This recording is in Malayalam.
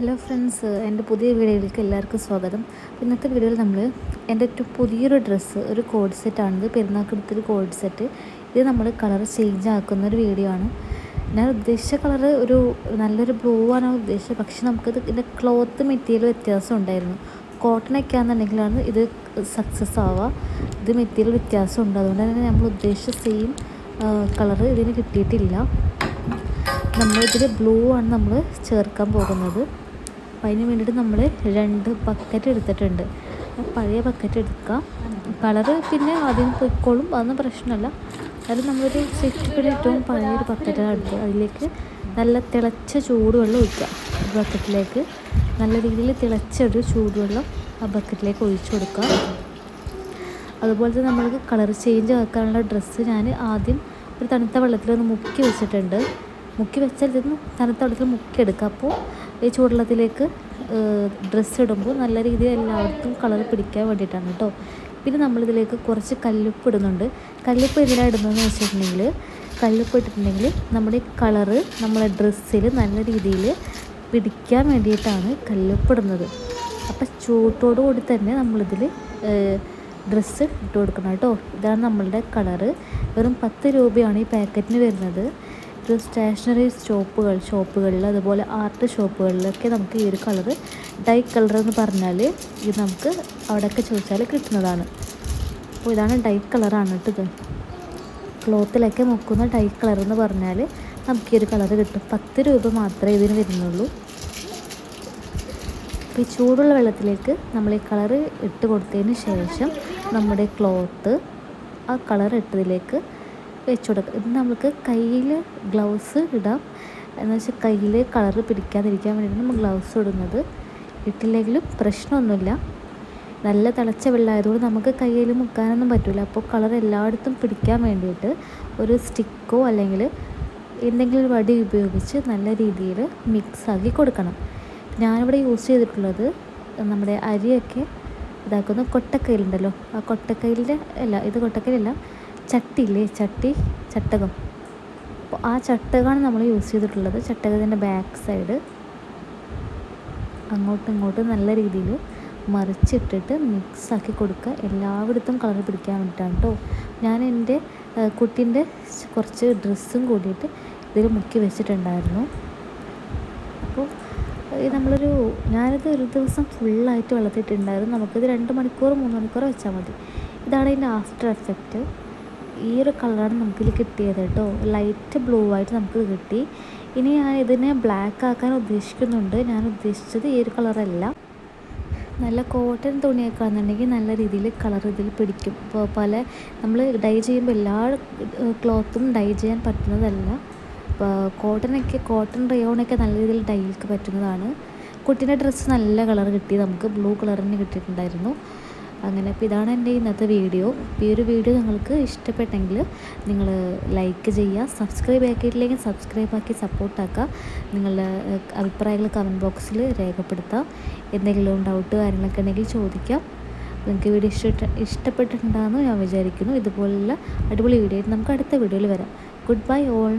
ഹലോ ഫ്രണ്ട്സ് എന്റെ പുതിയ വീഡിയോയിലേക്ക് എല്ലാവർക്കും സ്വാഗതം. ഇന്നത്തെ വീഡിയോയിൽ നമ്മൾ എന്റെ ഏറ്റവും പുതിയൊരു ഡ്രസ്സ് ഒരു കോഡ് സെറ്റാണിത് പെരുന്നാൾക്ക് എടുത്തൊരു കോഡ് സെറ്റ്. ഇത് നമ്മൾ കളർ ചേഞ്ച് ആക്കുന്ന ഒരു വീഡിയോ ആണ്. ഞാൻ ഉദ്ദേശിച്ച കളർ ഒരു നല്ലൊരു ബ്ലൂ ആണ് ഉദ്ദേശിച്ചത്. പക്ഷേ നമുക്കത് ഇതിന്റെ ക്ലോത്ത് മെറ്റീരിയൽ വ്യത്യാസം ഉണ്ടായിരുന്നു. കോട്ടണൊക്കെ ആണെന്നുണ്ടെങ്കിലാണ് ഇത് സക്സസ് ആവുക. ഇത് മെറ്റീരിയൽ വ്യത്യാസം ഉണ്ട്. അതുകൊണ്ട് തന്നെ നമ്മൾ ഉദ്ദേശിച്ച സെയിം കളർ ഇതിന് കിട്ടിയിട്ടില്ല. നമ്മളിതിൽ ബ്ലൂ ആണ് നമ്മൾ ചേർക്കാൻ പോകുന്നത്. അപ്പം അതിന് വേണ്ടിയിട്ട് നമ്മൾ രണ്ട് ബക്കറ്റ് എടുത്തിട്ടുണ്ട്. പഴയ ബക്കറ്റ് എടുക്കാം കളറ് പിന്നെ ആദ്യം പൊയ്ക്കോളും. അതൊന്നും പ്രശ്നമല്ല. അത് നമ്മളൊരു സെറ്റിപ്പിന് ഏറ്റവും പഴയൊരു ബക്കറ്റാണ് എടുത്ത് അതിലേക്ക് നല്ല തിളച്ച ചൂടുവെള്ളം ഒഴിക്കുക ബക്കറ്റിലേക്ക് നല്ല രീതിയിൽ തിളച്ചൊരു ചൂടുവെള്ളം ആ ബക്കറ്റിലേക്ക് ഒഴിച്ചു കൊടുക്കുക. അതുപോലെ തന്നെ നമ്മൾക്ക് കളർ ചേഞ്ച് ആക്കാനുള്ള ഡ്രസ്സ് ഞാൻ ആദ്യം ഒരു തണുത്ത വെള്ളത്തിലൊന്ന് മുക്കി വെച്ചിട്ടുണ്ട്. മുക്കി വെച്ചാൽ ഇതൊന്ന് തണുത്ത വെള്ളത്തിൽ മുക്കിയെടുക്കുക അപ്പോൾ ഈ ചൂടുവെള്ളത്തിലേക്ക് ഡ്രസ്സ് ഇടുമ്പോൾ നല്ല രീതിയിൽ എല്ലാവർക്കും കളർ പിടിക്കാൻ വേണ്ടിയിട്ടാണ് കേട്ടോ പിന്നെ നമ്മളിതിലേക്ക് കുറച്ച് കല്ലുപ്പ് ഇടുന്നുണ്ട്. കല്ലുപ്പ് എന്തിനാണ് ഇടുന്നതെന്ന് വെച്ചിട്ടുണ്ടെങ്കിൽ കല്ലുപ്പ് ഇട്ടിട്ടുണ്ടെങ്കിൽ നമ്മുടെ കളറ് നമ്മളെ ഡ്രസ്സിൽ നല്ല രീതിയിൽ പിടിക്കാൻ വേണ്ടിയിട്ടാണ് കല്ലുപ്പ് ഇടുന്നത്. അപ്പം ചൂട്ടോടു കൂടി തന്നെ നമ്മളിതിൽ ഡ്രസ്സ് ഇട്ട് കൊടുക്കണം കേട്ടോ ഇതാണ് നമ്മളുടെ കളറ് വെറും പത്ത് രൂപയാണ് ഈ പാക്കറ്റിന് വരുന്നത്. ഇത് സ്റ്റേഷനറി ഷോപ്പുകൾ ഷോപ്പുകളിൽ അതുപോലെ ആർട്ട് ഷോപ്പുകളിലൊക്കെ നമുക്ക് ഈ ഒരു കളറ് ഡൈ കളർ എന്ന് പറഞ്ഞാൽ ഇത് നമുക്ക് അവിടെയൊക്കെ ചോദിച്ചാൽ കിട്ടുന്നതാണ്. അപ്പോൾ ഇതാണ് ഡൈ കളറാണ് കേട്ടോ ഇത്. ക്ലോത്തിലൊക്കെ മുക്കുന്ന ഡൈ കളർ എന്ന് പറഞ്ഞാൽ നമുക്ക് ഈ ഒരു കളർ കിട്ടും. പത്ത് രൂപ മാത്രമേ ഇതിന് വരുന്നുള്ളൂ. അപ്പോൾ ഈ ചൂടുള്ള വെള്ളത്തിലേക്ക് നമ്മൾ ഈ കളർ ഇട്ട് കൊടുത്തതിന് ശേഷം നമ്മുടെ ക്ലോത്ത് ആ കളർ ഇട്ടതിലേക്ക് വെച്ച് കൊടുക്കുക ഇത് നമുക്ക് കയ്യിൽ ഗ്ലൗസ് ഇടാം. എന്ന് വെച്ചാൽ കയ്യിൽ കളർ പിടിക്കാതിരിക്കാൻ വേണ്ടിയിട്ട് നമ്മൾ ഗ്ലൗസ് ഇടുന്നത്. ഇട്ടില്ലെങ്കിലും പ്രശ്നമൊന്നുമില്ല. നല്ല തിളച്ച വെള്ളമായതുകൊണ്ട് നമുക്ക് കയ്യിൽ മുക്കാനൊന്നും പറ്റില്ല അപ്പോൾ കളർ എല്ലായിടത്തും പിടിക്കാൻ വേണ്ടിയിട്ട് ഒരു സ്റ്റിക്കോ അല്ലെങ്കിൽ എന്തെങ്കിലും ഒരു വടി ഉപയോഗിച്ച് നല്ല രീതിയിൽ മിക്സാക്കി കൊടുക്കണം. ഞാനിവിടെ യൂസ് ചെയ്തിട്ടുള്ളത് നമ്മുടെ അരിയൊക്കെ ഇതാക്കുന്ന കൊട്ടക്കയിലുണ്ടല്ലോ. ആ കൊട്ടക്കയിലിന്റെ അല്ല ഇത് കൊട്ടക്കയിലല്ല ചട്ടിയില്ലേ? ചട്ടി ചട്ടകം. അപ്പോൾ ആ ചട്ടകമാണ് നമ്മൾ യൂസ് ചെയ്തിട്ടുള്ളത്. ചട്ടകത്തിന്റെ ബാക്ക് സൈഡ്. അങ്ങോട്ടും ഇങ്ങോട്ടും നല്ല രീതിയിൽ മറിച്ചിട്ടിട്ട് മിക്സാക്കി കൊടുക്കുക. എല്ലായിടത്തും കളർ പിടിക്കാൻ വേണ്ടിയിട്ടാണ് കേട്ടോ. ഞാൻ എന്റെ കുട്ടീന്റെ കുറച്ച് ഡ്രസ്സും കൂടിയിട്ട് ഇതിൽ മുക്കി വെച്ചിട്ടുണ്ടായിരുന്നു. അപ്പോൾ നമ്മളൊരു ഞാനിത് ഒരു ദിവസം ഫുള്ളായിട്ട് വെള്ളത്തിട്ടുണ്ടായിരുന്നു നമുക്കിത് രണ്ട് മണിക്കൂർ മൂന്ന് മണിക്കൂർ വെച്ചാൽ മതി. ഇതാണ് ഇതിന്റെ ആഫ്റ്റർ എഫക്റ്റ്. ഈ ഒരു കളറാണ് നമുക്കിതിൽ കിട്ടിയത് കേട്ടോ. ലൈറ്റ് ബ്ലൂ ആയിട്ട് നമുക്ക് കിട്ടി. ഇനി ഞാൻ ഇതിനെ ബ്ലാക്ക് ആക്കാൻ ഉദ്ദേശിക്കുന്നുണ്ട്. ഞാൻ ഉദ്ദേശിച്ചത് ഈ ഒരു കളറല്ല. നല്ല കോട്ടൺ തുണിയൊക്കെ ആണെന്നുണ്ടെങ്കിൽ നല്ല രീതിയിൽ കളർ ഇതിൽ പിടിക്കും. ഇപ്പോൾ പല നമ്മൾ ഡൈ ചെയ്യുമ്പോൾ എല്ലാ ക്ലോത്തും ഡൈ ചെയ്യാൻ പറ്റുന്നതല്ല. കോട്ടനൊക്കെ കോട്ടൺ റയോണൊക്കെ നല്ല രീതിയിൽ ഡൈക്ക് പറ്റുന്നതാണ്. കുട്ടീന്റെ ഡ്രസ്സ് നല്ല കളർ കിട്ടി. നമുക്ക് ബ്ലൂ കളറിന് കിട്ടിയിട്ടുണ്ടായിരുന്നു. അങ്ങനെ അപ്പോൾ ഇതാണ് എന്റെ ഇന്നത്തെ വീഡിയോ. ഈ ഒരു വീഡിയോ നിങ്ങൾക്ക് ഇഷ്ടപ്പെട്ടെങ്കിൽ നിങ്ങൾ ലൈക്ക് ചെയ്യുക സബ്സ്ക്രൈബ് ആക്കിയിട്ടില്ലെങ്കിൽ സബ്സ്ക്രൈബ് ആക്കി സപ്പോർട്ടാക്കുക നിങ്ങളുടെ അഭിപ്രായങ്ങൾ കമന്റ് ബോക്സിൽ രേഖപ്പെടുത്താം എന്തെങ്കിലും ഡൗട്ട് കാര്യങ്ങളൊക്കെ ഉണ്ടെങ്കിൽ ചോദിക്കാം നിങ്ങൾക്ക് വീഡിയോ ഇഷ്ട ഇഷ്ടപ്പെട്ടിട്ടുണ്ടാകുമെന്ന് ഞാൻ വിചാരിക്കുന്നു. ഇതുപോലുള്ള അടിപൊളി വീഡിയോ നമുക്ക് അടുത്ത വീഡിയോയിൽ വരാം. Good bye all